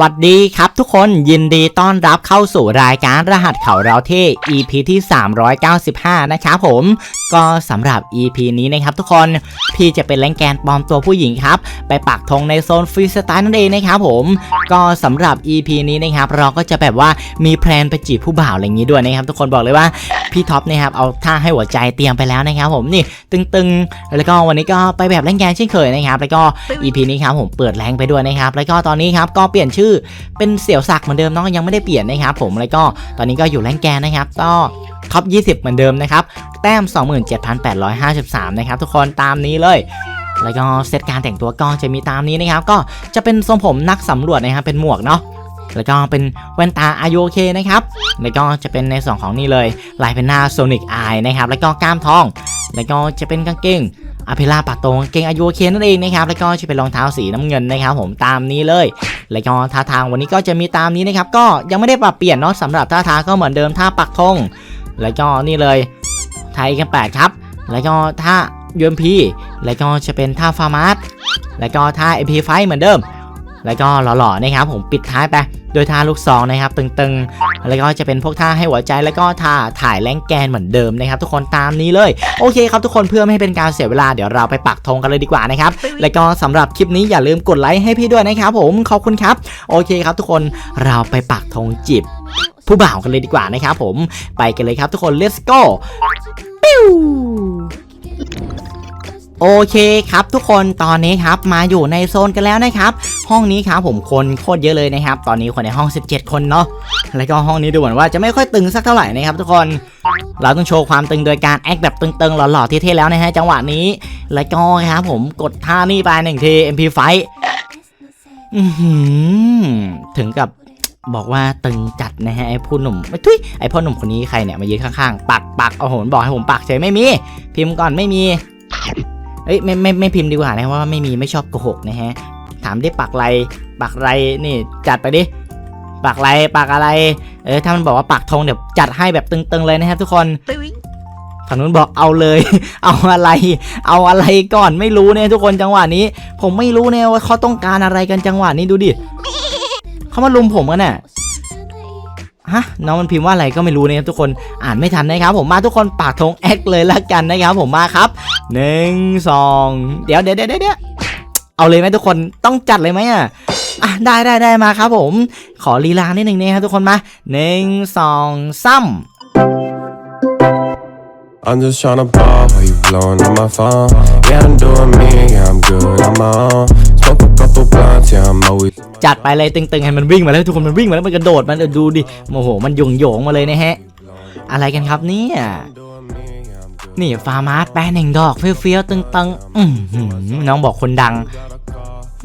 วัสดีครับทุกคนยินดีต้อนรับเข้าสู่รายการรหัสเขาเราเท่ EP ที่ 395 นะครับผมก็สำหรับ EP นี้นะครับทุกคนพี่จะเป็นแรงแกนปลอมตัวผู้หญิงครับ ไปปักธงในโซนฟรีสไตล์นั่นเองนะครับผมก็สำหรับ EP นี้นะครับเราก็จะแบบว่ามีแพลนไปจีบผู้บ่าวอะไรอย่างนี้ด้วยนะครับทุกคนบอกเลยว่าพี่ท็อปนะครับเอาท่าให้หัวใจเตรียมไปแล้วนะครับผมนี่ตึงๆ แล้วก็วันนี้ก็ไปแบบแรงแกนเช่นเคยนะครับ แล้วก็ EP นี้ครับผมเปิดแรงไปด้วยนะครับแล้วก็ตอนนี้ครับก็เปลี่ยนชื่อเป็นเสี่ยวศักดิ์เหมือนเดิมเนาะยังไม่ได้เปลี่ยนนะครับผมแล้วก็ตอนนี้ก็อยู่แรงแกนนะครับก็ท็อป 20 เหมือนเดิมนะครับ แต้ม 27,853 นะครับ ทุกคนตามนี้เลย แล้วก็เซตการแต่งตัวก็จะมีตามนี้นะครับ ก็จะเป็นทรงผมนักสำรวจนะครับ เป็นหมวกเนาะ แล้วก็เป็นแว่นตาอายุโอเคนะครับ แล้วก็จะเป็นในส่วนของนี่เลย ลายเป็นหน้าโซนิกอายนะครับ แล้วก็กล้ามทอง แล้วก็จะเป็นกางเกง อภิลาปากตรงเกงอายุเคนนั่นเองนะครับแล้วก็จะเป็นรองเท้าสีน้ำเงินนะครับผมตามนี้เลย แล้วก็ท่าทางวันนี้ก็จะมีตามนี้นะครับก็ยังไม่ได้ปรับเปลี่ยนเนาะสำหรับท่าทางก็เหมือนเดิมท่าปักธงแล้วก็นี่เลยไทยกันแปดครับ แล้วก็ท่ายูมพีแล้วก็จะเป็นท่าฟาร์มาสแล้วก็ท่าเอพีไฟเหมือนเดิม แล้วก็หล่อๆนะครับผมปิดท้ายไปโดยท่าลูกซองนะครับตึงๆ แล้วก็จะเป็นพวกท่าให้หัวใจแล้วก็ท่าถ่ายแรงแกนเหมือนเดิมนะครับ ทุกคนตามนี้เลยโอเคครับทุกคนเพื่อไม่ให้เป็นการเสียเวลาเดี๋ยวเราไปปักธงกันเลยดีกว่านะครับแล้วก็สำหรับคลิปนี้อย่าลืมกดไลค์ให้พี่ด้วยนะครับผมขอบคุณครับโอเคครับทุกคนเราไปปักธงจีบผู้บ่าวกันเลยดีกว่านะครับผมไปกันเลยครับทุกคน let's go ปิ้ว โอเคครับทุกคนตอนนี้ครับมาอยู่ในโซนกันแล้วนะครับ ห้องนี้ครับผมคนโคตรเยอะเลยนะครับ ตอนนี้คนในห้อง 17 คนเนาะแล้วก็ห้องนี้ดูเหมือนว่าจะไม่ค่อยตึงสักเท่าไหร่นะครับทุกคนเราต้องโชว์ความตึงโดยการแอคแบบตึงๆหล่อๆเท่ๆแล้วนะฮะจังหวะนี้ แล้วก็ครับผมกดท่านี่ไปหนึ่งที MP ไฟอื้อหือถึงกับบอกว่าตึงจัดนะฮะไอ้ผู้หนุ่มไม่ทุยไอ้พ่อหนุ่มคนนี้ใครเนี่ยมายืนข้างๆ ปักปักโอ้โหบอกให้ผมปักเฉยไม่มี พิมพ์ก่อนไม่มี เอ้ยไม่ไม่ไม่พิมพ์ดีกว่านะว่าไม่มีไม่ชอบโกหกนะฮะ ถามได้ปักไรปักไรนี่จัดไปดิปักไรปักอะไร เออถ้ามันบอกว่าปักธงเดี๋ยวจัดให้แบบตึงๆเลยนะครับทุกคนฝั่งนู้นบอกเอาเลย เอาอะไร เอาอะไรก่อนไม่รู้เนี่ยทุกคนจังหวะนี้ ผมไม่รู้เนี่ยว่าเขาต้องการอะไรกันจังหวะนี้ดูดิเขามาลุมผมกันน่ะ ฮะน้องมันพิมพ์ว่าอะไรก็ไม่รู้นะครับทุกคนอ่านไม่ทันนะครับ ผมมาทุกคนปากธงแอคเลยละกันนะครับ ผมมาครับหนึ่งสองเดี๋ยวเดี๋ยวเดี๋ยวเดี๋ยวเอาเลยไหมทุกคนต้องจัดเลยไหมอะอะได้ได้ได้มาครับผม ขอลีลานิดหนึ่งนะครับทุกคนมาหนึ่งสองซ้ำ I'm just tryna ball while you blowing on my phone. Yeah, I'm doing me, yeah, I'm good on my own. Smoke a couple blunts, yeah, I'm always. จัดไปเลยตึงๆให้มันวิ่งมาแล้วทุกคนมันวิ่งมาแล้วมันกระโดดมันเออดูดิโอ้โห มันหยงโยงๆมาเลยนะฮะ อะไรกันครับเนี่ยนี่ฟาร์มาสแปะหนึ่งดอกเฟี้ยวๆตึงๆอือหือน้องบอกคนดัง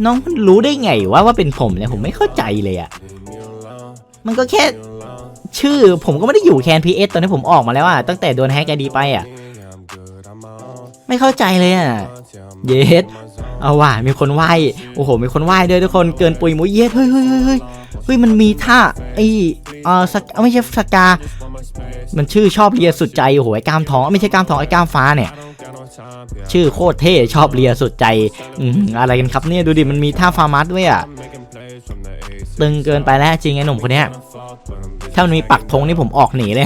น้องมันรู้ได้ไงว่าว่าเป็นผมเนี่ยผมไม่เข้าใจเลยอะมันก็แค่ ชื่อผมก็ไม่ได้อยู่แคนพีเอสตอนที่ผมออกมาแล้วอะตั้งแต่โดนแฮกไอดีไปอะไม่เข้าใจเลยอะเยสเอาว่ะมีคนไหว้โอ้โห มีคนไหว้ด้วยทุกคนเกินปุยมุยเยสเฮ้ยเฮ้ยเฮ้ยเฮ้ยเฮ้ยมันมีท่าไอ้เออสักไม่ใช่สกา มันชื่อชอบเลียสุดใจโอ้โหไอ้กล้ามทองไม่ใช่กล้ามทองไอ้กล้ามฟ้าเนี่ย ชื่อโคตรเท่ชอบเลียสุดใจอืมอะไรกันครับเนี่ยดูดิมันมีท่าฟาร์มัสด้วยอะ ตึงเกินไปแล้วจริงไอ้หนุ่มคนเนี้ยถ้ามันมีปักธงนี่ผมออกหนีเลย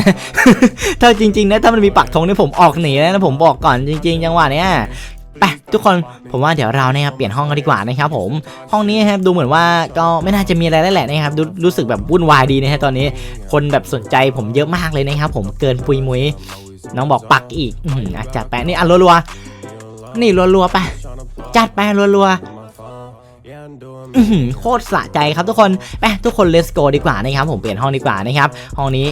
ถ้าจริงๆนะถ้ามันมีปักธงนี่ผมออกหนีเลยนะผมบอกก่อนจริง ๆ จังหวะเนี้ยไปทุกคนผมว่าเดี๋ยวเราเนี่ยครับเปลี่ยนห้องกันดีกว่านะครับผมห้องนี้ครับดูเหมือนว่าก็ไม่น่าจะมีอะไรแล้วแหละนะครับดูรู้สึกแบบวุ่นวายดีนะฮะตอนนี้ คนแบบสนใจผมเยอะมากเลยนะครับผมเกินปุยมุยน้องบอกปักอีกอะจัดไปนี่อะรัวๆนี่รัวๆไปจัดไปรัวๆ โคตรสะใจครับทุกคนไปทุกคน let's go ดีกว่านะครับผมเปลี่ยนห้องดีกว่านะครับห้องนี้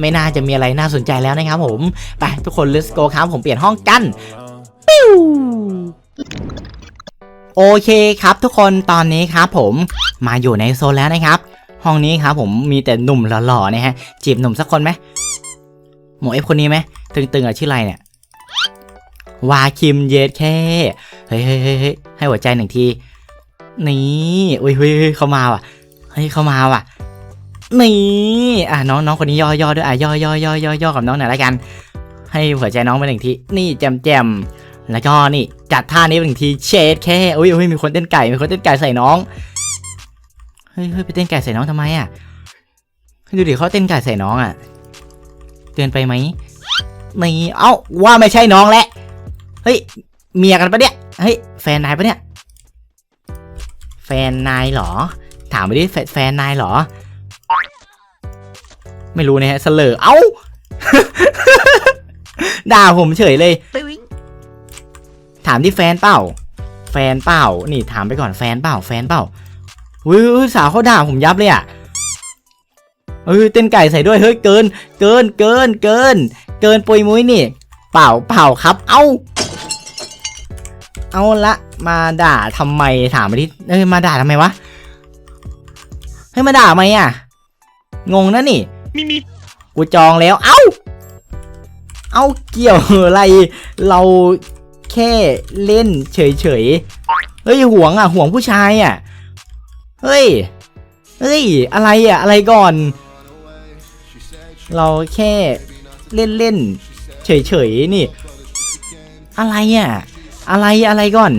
ไม่น่าจะมีอะไรน่าสนใจแล้วนะครับผมไปทุกคน let's go ครับผมเปลี่ยนห้องกันปิ้วโอเคครับทุกคนตอนนี้ครับผมมาอยู่ในโซนแล้วนะครับ ห้องนี้ครับผมมีแต่หนุ่มหล่อๆนะฮะจีบหนุ่มสักคนไหมหมวเอฟคนนี้ไหมตึงๆอะชื่ออะไรเนี่ยวาคิมเยสแค่เฮ้ยเฮ้ยเฮ้ยให้หัวใจหนึ่งที นี่อุ้ยเฮ้ยเฮ้ยเข้ามาว่ะเฮ้ยเข้ามาว่ะ นี่อะน้องน้องคนนี้ย่อย่อด้วยอะย่อย่อย่อย่อย่อกับน้องหน่อยละกัน ให้หัวใจน้องไปหนึ่งทีนี่แจมแจมแล้วก็นี่จัดท่านี้ไปหนึ่งทีเชดแค่อุ้ยอุ้ยมีคนเต้นไก่มีคนเต้นไก่ใส่น้องเฮ้ยเฮ้ยไปเต้นไก่ใส่น้องทำไมอะดูดิเขาเต้นไก่ใส่น้องอะเตือนไปไหมไม่เอ้าว่าไม่ใช่น้องแหละเฮ้ยเมียกันปะเนี่ยเฮ้ยแฟนนายปะเนี่ย แฟนนายเหรอ ถามไปดิแฟนแฟนนายเหรอ ไม่รู้นะฮะเสลอเอ้า ด่าผมเฉยเลย ถามที่แฟนเปล่า แฟนเปล่า นี่ถามไปก่อนแฟนเปล่า แฟนเปล่าอุ้ยอุ้ยสาวเขาด่าผมยับเลยอะเฮ้ยเต้นไก่ใส่ด้วยเฮ้ยเกิน เกินเกินเกิน เกินปุยมุ้ยนี่ เปล่าเปล่าครับ เอ้าเอาละ มาด่าทำไมถามไปที่เอ้ยมาด่าทำไมวะเฮ้ยมาด่าทำไมอะ งงนะนี่มีมีกูจองแล้ว เอ้า เอ้าเกี่ยวอะไร เราแค่เล่นเฉยๆเฮ้ยห่วงอะห่วงผู้ชายอะ เฮ้ย เฮ้ย อะไรอะ อะไรก่อน เราแค่เล่นเล่นๆเฉยๆนี่ อะไรอะ อะไรอะไรก่อน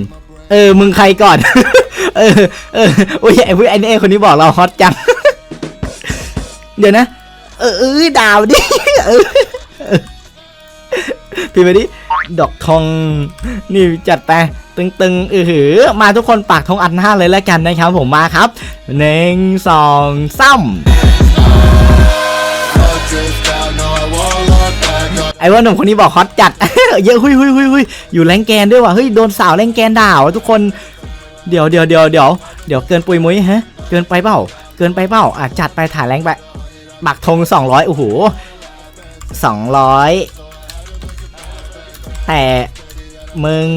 เออ มึงใครก่อน เออ เอออุ้ยไอ้ผู้ไอ้นี่คนนี้บอกเราฮอตจัง เดี๋ยวนะ เออเออดาวดิ เออพี่ไปดิ ดอกทอง นี่จัดไป ตึงๆเออหือ มาทุกคนปากทองอันห้าเลยแล้วกันนะครับผมมาครับหนึ่งสองสาม ไอ้ว่าหนุ่มคนนี้บอกฮอตจัด เยอะหุยหุยหุยหุยอยู่แรงแกนด้วยว่ะเฮ้ยโดนสาวแรงแกนด่าวทุกคนเดี๋ยวเดี๋ยวเดี๋ยวเดี๋ยวเดี๋ยวเกินปุยมุ้ยฮะเกินไปเปล่าเกินไปเปล่าอะจัดไปถ่ายแรงไปบักธง200โอ้โห200 แต่มึง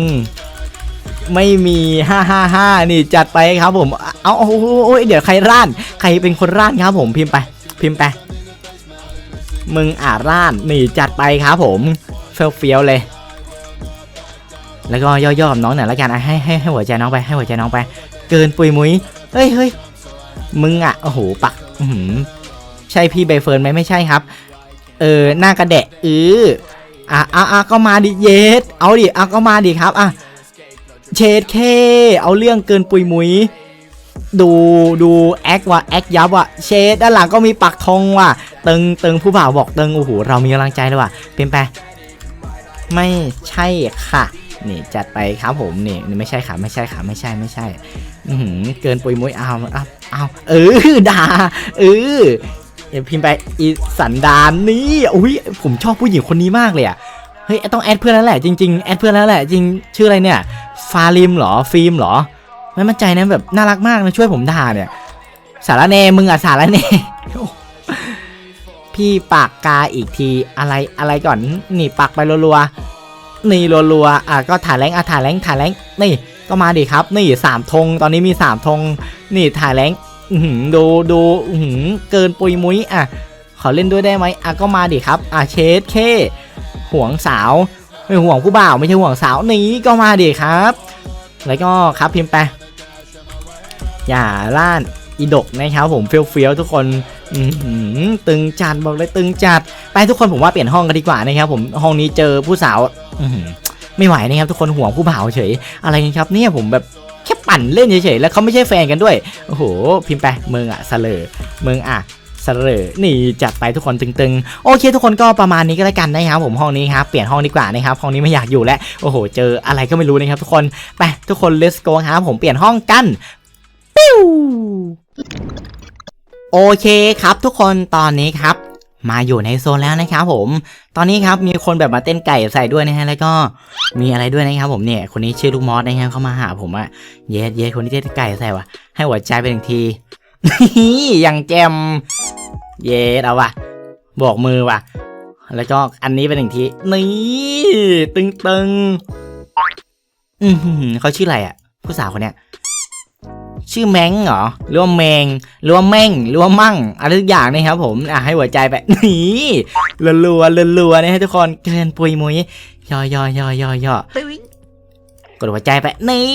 ไม่มี555นี่จัดไปครับผม เอาโอ้โหโอ้ยเดี๋ยวใครร่าน ใครเป็นคนร่านครับผมพิมพ์ไป พิมพ์ไป มึงอาร่านนี่จัดไปครับผมเฟี้ยวเฟี้ยวๆเลย แล้วก็ย่อๆกับน้องหน่อยละกันให้ให้ให้หัวใจน้องไปให้หัวใจน้องไป เกินปุยมุ้ยเฮ้ยเฮ้ยมึงอะโอ้โหปักอืใช่พี่ใบเฟิร์นไหมไม่ใช่ครับ เออหน้ากระแดะเอออะอะอะก็มาดิเยสเอาดิอะก็มาดิครับอะเชดเคเอาเรื่องเกินปุยมุ้ย ดูดูแอคว่ะแอคยับว่ะเชดด้านหลังก็มีปักธงว่ะ ตึงตึงผู้บ่าวบอกตึงโอ้โหเรามีกำลังใจเลยว่ะเป็นไปไม่ใช่ค่ะ นี่จัดไปครับผมนี่ไม่ใช่ค่ะไม่ใช่ค่ะไม่ใช่ไม่ใช่อือหือเกินปุยมุยเอาเอาเอาเออด่าเออเดี๋ยวพิมพ์ไปอีสันดานนี่อุ้ยผมชอบผู้หญิงคนนี้มากเลยอะเฮ้ยต้องแอดเพื่อนแล้วแหละจริงๆแอดเพื่อนแล้วแหละจริงชื่ออะไรเนี่ยฟาริมหรอฟิล์มหรอ ไม่มั่นใจนะแบบน่ารักมากนะช่วยผมด่าเนี่ย สารแนมึงอะสารแนพี่ปากกาอีกทีอะไรอะไรก่อนนี่ปักไปรัวๆนี่รัวๆอะก็ถ่ายแรงอะถ่ายแรงถ่ายแรงนี่ก็มาดิครับ นี่สามธงตอนนี้มีสามธงนี่ถ่ายแรงหือดูดูหือเกินปุยมุ้ยอะขอเล่นด้วยได้ไหมอะก็มาดิครับอะเชดเคห่วงสาวไม่ห่วงผู้บ่าวไม่ใช่ห่วงสาวนี้ก็มาดิครับ แล้วก็ครับพิมพ์ไป อย่าล่านอีดกนะครับผมเฟี้ยวๆทุกคนตึงจัดบอกเลยตึงจัด ไปทุกคนผมว่าเปลี่ยนห้องกันดีกว่านะครับผมห้องนี้เจอผู้สาวไม่ไหวนะครับทุกคนห่วงผู้บ่าวเฉยอะไรกันครับเนี่ยผมแบบแค่ปั่นเล่นเฉยๆแล้วเขาไม่ใช่แฟนกันด้วยโอ้โหพิมพ์ไปมึงอะเสลอมึงอะเสลนี่จัดไปทุกคนตึงๆ โอเค ทุกคนก็ประมาณนี้ก็แล้วกันนะครับผมห้องนี้ครับเปลี่ยนห้องดีกว่านะครับห้องนี้ไม่อยากอยู่แล้วโอ้โห เจออะไรก็ไม่รู้นะครับทุกคนไปทุกคน let's go ครับผมเปลี่ยนห้องกัน ปิ้วโอเคครับทุกคนตอนนี้ครับ มาอยู่ในโซนแล้วนะครับผม ตอนนี้ครับมีคนแบบมาเต้นไก่ใส่ด้วยนะฮะแล้วก็มีอะไรด้วยนะครับผมเนี่ย คนนี้ชื่อลูกมอสนะครับเขามาหาผมอะเยสเยสคนที่เต้นไก่ใส่วะให้หัวใจไปหนึ่งทีอย่างแจมเยสเอาวะบอกมือวะแล้วก็อันนี้เป็นหนึ่งทีนี่ตึงตึงอือหือเขาชื่ออะไรอะผู้สาวคนเนี้ย ชื่อแมงเหรอหรือว่าแมงหรือว่าแม่งหรือว่ามั่งอะไรทุกอย่างนะครับผมอะให้หัวใจไปนี่รัวๆรัวๆนะฮะทุกคนเกินปุยมุยย่อย่อย่อย่อย่อกดหัวใจไปนี่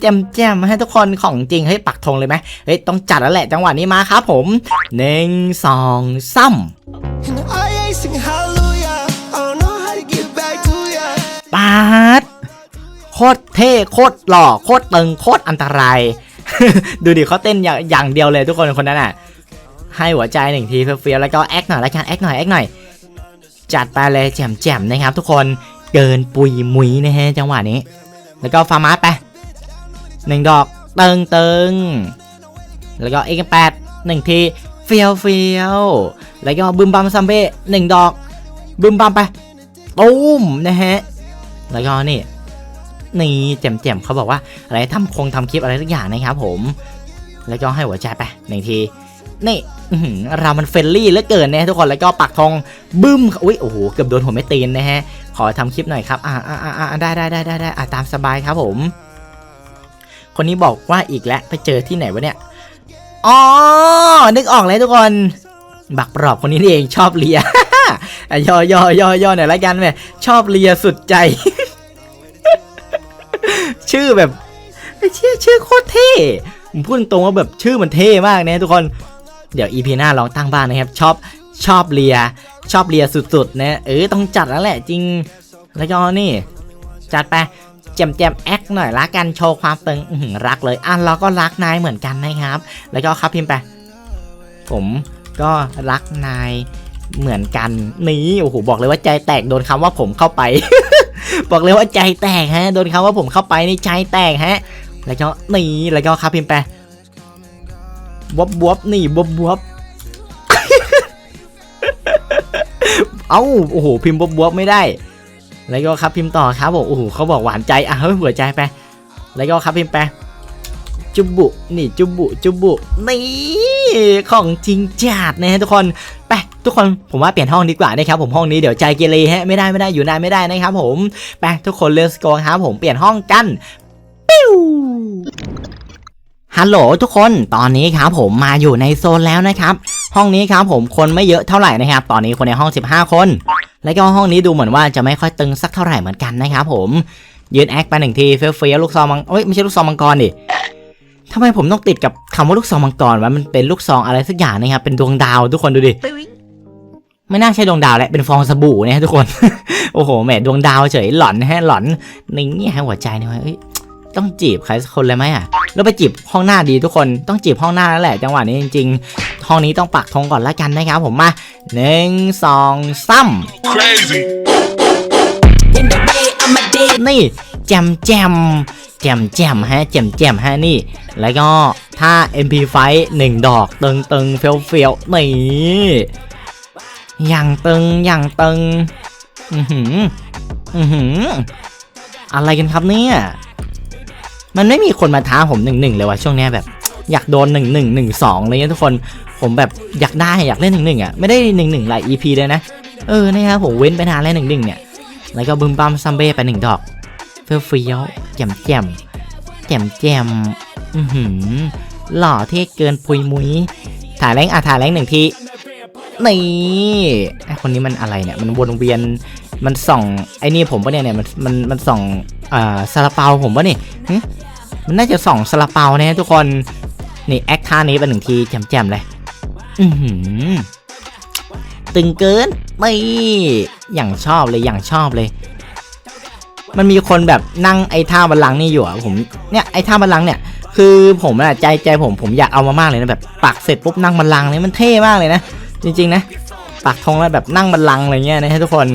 แจมแจมให้ทุกคนของจริงเฮ้ยปักธงเลยไหมเฮ้ยต้องจัดแล้วแหละจังหวะนี้มาครับผมหนึ่งสองสาม And I ain't sing hallelujah. I don't know how to get back to ya. ปาดโคตรเท่โคตรหล่อโคตรตึงโคตรอันตราย ดูดิเขาเต้นอย่างอย่างเดียวเลยทุกคนคนนั้นอะ ให้หัวใจหนึ่งทีเฟี้ยวๆแล้วก็แอคหน่อยแล้วกันแอคหน่อยแอคหน่อย จัดไปเลยแจ่มๆนะครับ ทุกคนเกินปุยมุยนะฮะจังหวะนี้ แล้วก็ฟาร์มาสไปหนึ่งดอกเติงเติงแล้วก็เอกแปดหนึ่งทีเฟียวเฟียวแล้วก็บึมบัมซัมเบ้หนึ่งดอกบึมบัมไปตูมนะฮะแล้วก็นี่ นี่แจ่มๆเขาบอกว่าอะไรทำคงทำคลิปอะไรทุกอย่างนะครับผม แล้วก็ให้หัวใจไปหนึ่งทีนี่เรามันเฟรนลี่เหลือเกินนะทุกคนแล้วก็ปักทองบึ้มอุ้ยโอ้โหเกือบโดนหัวไม่ตีนนะฮะ ขอทำคลิปหน่อยครับ อ่าอ่าอ่าได้ได้ได้ได้ได้อ่าตามสบายครับผม คนนี้บอกว่าอีกแล้วไปเจอที่ไหนวะเนี่ยอ๋อนึกออกเลยทุกคน บักปลอบคนนี้นี่เองชอบเลียย่อย่อย่อย่อหน่อยละกันแม่ชอบเลียสุดใจ ชื่อแบบไอ้เชื่อชื่อโคตรเท่ผมพูดตรงว่าแบบชื่อมันเท่มากนะทุกคนเดี๋ยวอีพีหน้าลองตั้งบ้านนะครับชอบชอบเลีย ชอบเลียสุดๆนะเออต้องจัดแล้วแหละจริง แล้วก็นี่ จัดไปแจมแจมแอคหน่อยละกันโชว์ความตึงรักเลยอะเราก็รักนายเหมือนกันนะครับ แล้วก็ครับพิมพ์ไป ผมก็รักนายเหมือนกันนี่โอ้โหบอกเลยว่าใจแตกโดนคำว่าผมเข้าไป บอกเลยว่าใจแตกฮะ โดนคำว่าผมเข้าไปนี่ใจแตกฮะ แล้วก็หนีแล้วก็ครับพิมพ์ไปบวบบวบหนีบวบบวบเอ้าโอ้โหพิมพ์บวบบวบไม่ได้ แล้วก็ครับพิมพ์ต่อครับบอกโอ้โหเขาบอกหวานใจอะเฮ้ยหัวใจไป แล้วก็ครับพิมพ์ไปจุบุนี่จุบุจุบุนี่ของจริงจัดนะฮะทุกคน ทุกคนผมว่าเปลี่ยนห้องดีกว่านะครับผมห้องนี้เดี๋ยวใจเกเรฮะไม่ได้ไม่ได้อยู่นานไม่ได้นะครับผมไปทุกคนเลสโกครับผมเปลี่ยนห้องกันปิ้วฮัลโหลทุกคนตอนนี้ครับผมมาอยู่ในโซนแล้วนะครับ ห้องนี้ครับผมคนไม่เยอะเท่าไหร่นะครับ ตอนนี้คนในห้อง 15 คน แล้วก็ห้องนี้ดูเหมือนว่าจะไม่ค่อยตึงสักเท่าไหร่เหมือนกันนะครับผมยืนแอคไปหนึ่งทีเฟี้ยวเฟี้ยวลูกซองมังเอ้ยไม่ใช่ลูกซองมังกรดิทำไมผมต้องติดกับคำว่าลูกซองมังกรวะมันเป็นลูกซองอะไรสักอย่างนะครับเป็นดวงดาวทุกคนดูดิ ไม่น่าใช่ดวงดาวแหละเป็นฟองสบู่เนี่ยทุกคน โอ้โหแหมดวงดาวเฉยหลอนนะฮะหลอนนี่ให้หัวใจเนี่ยว่าเอ้ยต้องจีบใครสักคนเลยไหมอะแล้วไปจีบห้องหน้าดีทุกคนต้องจีบห้องหน้าแล้วแหละ จังหวะนี้จริง ๆ ห้องนี้ต้องปักธงก่อนละกันนะครับผมมาหนึ่งสองสาม crazy. นี่แจมแจมแจมแจมฮะแจมแจมฮะนี่ แล้วก็ถ้า MP ไฟหนึ่งดอก ตึงตึงเฟียวเฟียวนี่ อย่างตึงอย่างตึง อือหือ อือหือ อะไรกันครับเนี่ย มันไม่มีคนมาท้าผมหนึ่งหนึ่งเลยว่ะช่วงเนี้ยแบบ อยากโดนหนึ่งหนึ่งหนึ่งสองอะไรเงี้ยทุกคน ผมแบบอยากได้อยากเล่นหนึ่งหนึ่งอะไม่ได้หนึ่งหนึ่งหลาย EP เลยนะ เออนะครับผมเว้นไปนานแล้วหนึ่งหนึ่งเนี่ย แล้วก็บึมบัมซัมเบ้ไปหนึ่งดอก เฟี้ยวเฟี้ยวแจ่มแจ่มแจ่มแจ่มอือหือ หล่อเท่เกินปุยมุยถ่ายแรงอะถ่ายแรงหนึ่งที นี่ไอคนนี้มันอะไรเนี่ย มันวนเวียน มันส่อง ไอ้นี่ผมปะเนี่ยเนี่ย มัน มัน มันส่อง อ่าซาลาเปาผมปะนี่มันน่าจะส่องซาลาเปาเนี่ยทุกคน นี่แอคท่านี้ไปหนึ่งทีแจ่มแจ่มเลย อือหือตึงเกิน ไม่ อย่างชอบเลย อย่างชอบเลย มันมีคนแบบนั่งไอ้ท่าบัลลังก์นี่อยู่อะผม เนี่ย ไอ้ท่าบัลลังก์เนี่ยคือผมอะใจใจผมผมอยากเอามามากเลยนะแบบปักเสร็จปุ๊บนั่งบัลลังเนี่ยมันเท่มากเลยนะ จริงๆนะปักธงแล้วแบบนั่งบันลังอะไรเงี้ยนะให้ทุกคน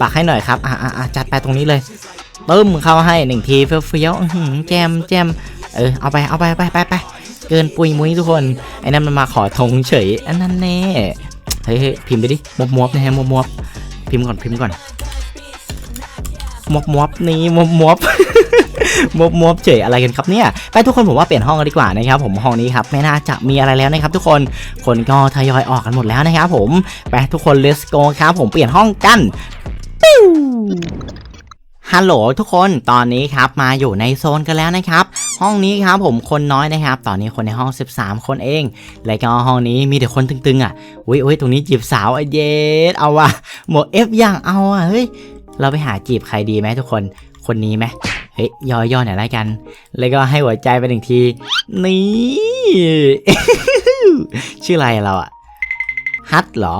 ปักให้หน่อยครับอ่าอ่าจัดไปตรงนี้เลยตึ้มเข้าให้หนึ่งทีเฟี้ยวๆอื้อหือแจมแจมเออเอาไปเอาไปไปไปไปเกินปุยมุ้ยทุกคนไอ้นั่นมันมาขอธงเฉยอันนั้นแน่เฮ้ยเฮ้ยพิมพ์ไปดิมวบมวบนะฮะมวบมวบพิมพ์ก่อนพิมพ์ก่อน มวบมวบนี่มวบมวบมวบมบเฉยอะไรกันครับเนี่ยไปทุกคนผมว่าเปลี่ยนห้องกันดีกว่านะครับผมห้องนี้ครับไม่น่าจะมีอะไรแล้วนะครับ ทุกคนคนก็ทยอยออกกันหมดแล้วนะครับผมไปทุกคน let's go ครับผมเปลี่ยนห้องกันปิ้วฮัลโหลทุกคนตอนนี้ครับมาอยู่ในโซนกันแล้วนะครับ ห้องนี้ครับผมคนน้อยนะครับ ตอนนี้คนในห้อง 13 คนเอง แล้วก็ห้องนี้มีแต่คนตึงๆอะอุ้ยอุ้ยตรงนี้จีบสาวเย็ดเอาว่ะหมวกเอฟอย่างเอาอะเฮ้ย เราไปหาจีบใครดีไหมทุกคน คนนี้ไหมเฮ้ยย่อๆหน่อยละกัน แล้วก็ให้หัวใจไปหนึ่งที นี่ ชื่ออะไรเราอะฮัทเหรอ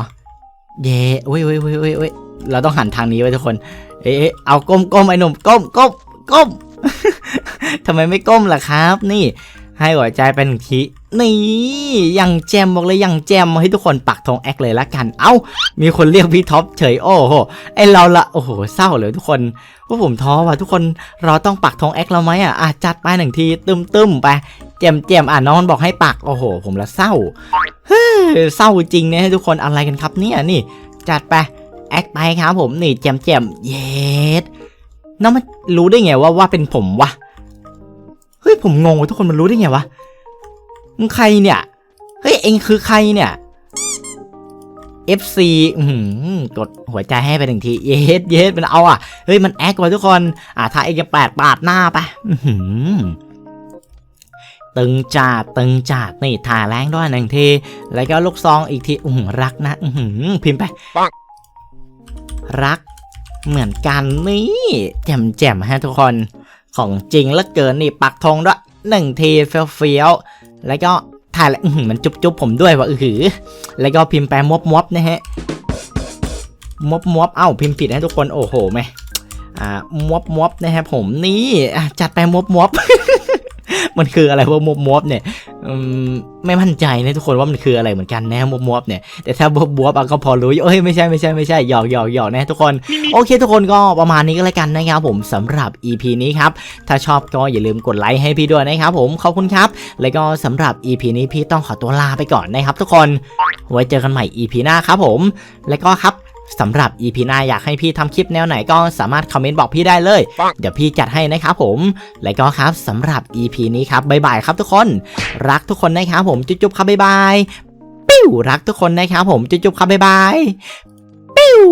เย่โอ้ยโอ้ยโอ้ยโอ้ยโอ้ยเราต้องหันทางนี้ไว้ทุกคน เอ๊ะเอ๊ะเอาก้มก้มไอ้หนุ่มก้มก้มก้มทำไมไม่ก้มล่ะครับ นี่ ให้หัวใจเป็นหนึ่งที นี่ยังแจมบอกเลยยังแจมให้ทุกคนปักธงแอคเลยละกัน เอ้า มีคนเรียกพี่ท็อปเฉยโอ้โหไอเราละโอ้โหเศร้าเลยทุกคนว่าผมท้อว่ะทุกคนเราต้องปักธงแอคเราไหมอะอะจัดไปหนึ่งทีตึมตึมไปแจมแจมอะน้องมันบอกให้ปักโอ้โห ผมละเศร้าเฮ้ยเศร้าจริงเนี่ยทุกคนอะไรกันครับเนี่ยนี่ จัดไปแอคไปครับผมนี่แจมแจมเย็ดน้องมันรู้ได้ไงว่าว่าเป็นผมวะเฮ้ยผมงงว่าทุกคนมันรู้ได้ไงวะ มึงใครเนี่ย เฮ้ย เองคือใครเนี่ย FC อื้อหือกดหัวใจให้ไปหนึ่งที เยสเยสมันเอาอะ เฮ้ย มันแอคไว้ทุกคน อะถ้าเองจะแปดปาดหน้าไปอื้อหือตึงจัดตึงจัดนี่ถ่ายแรงด้วยหนึ่งที แล้วก็ลูกซองอีกที อื้อหือรักนะ อื้อหือพิมพ์ไป รัก เหมือนกันนี่แจ่มแจ่มๆฮะทุกคน ของจริงแล้วเกินนี่ปักธงด้วยหนึ่งทีเฟี้ยวเฟี้ยวๆ แล้วก็ถ่ายแล้วอื้อหือมันจุ๊บจุบผมด้วยว่ะอือหือ แล้วก็พิมพ์แปลมบมบนะฮะมบมบเอ้าพิมพ์ผิดให้ทุกคนโอ้โหไหมอ่ามบมบนะฮะผมนี่จัดแปมบมบ มันคืออะไรว่ามวบมวบเนี่ยอืมไม่มั่นใจนะทุกคนว่ามันคืออะไรเหมือนกันนะมวบมวบเนี่ยแต่ถ้ามวบมวบอะก็พอรู้อยู่เอ้ยไม่ใช่ไม่ใช่ไม่ใช่หยอกหยอกหยอกนะทุกคนโอเค ทุกคนก็ประมาณนี้ก็แล้วกันนะครับผมสำหรับ EP นี้ครับถ้าชอบก็อย่าลืมกดไลค์ให้พี่ด้วยนะครับผมขอบคุณครับ แล้วก็สำหรับ EP นี้พี่ต้องขอตัวลาไปก่อนนะครับ ทุกคนไว้เจอกันใหม่ EP หน้าครับผม แล้วก็ครับ สำหรับ EP หน้าอยากให้พี่ทำคลิปแนวไหนก็สามารถคอมเมนต์บอกพี่ได้เลย เดี๋ยวพี่จัดให้นะครับผม แล้วก็ครับสำหรับ EP นี้ครับบ๊ายบายครับทุกคน รักทุกคนนะครับผมจุ๊บๆครับบ๊ายบายปิ้วรักทุกคนนะครับผมจุ๊บๆครับบ๊ายบายปิ้ว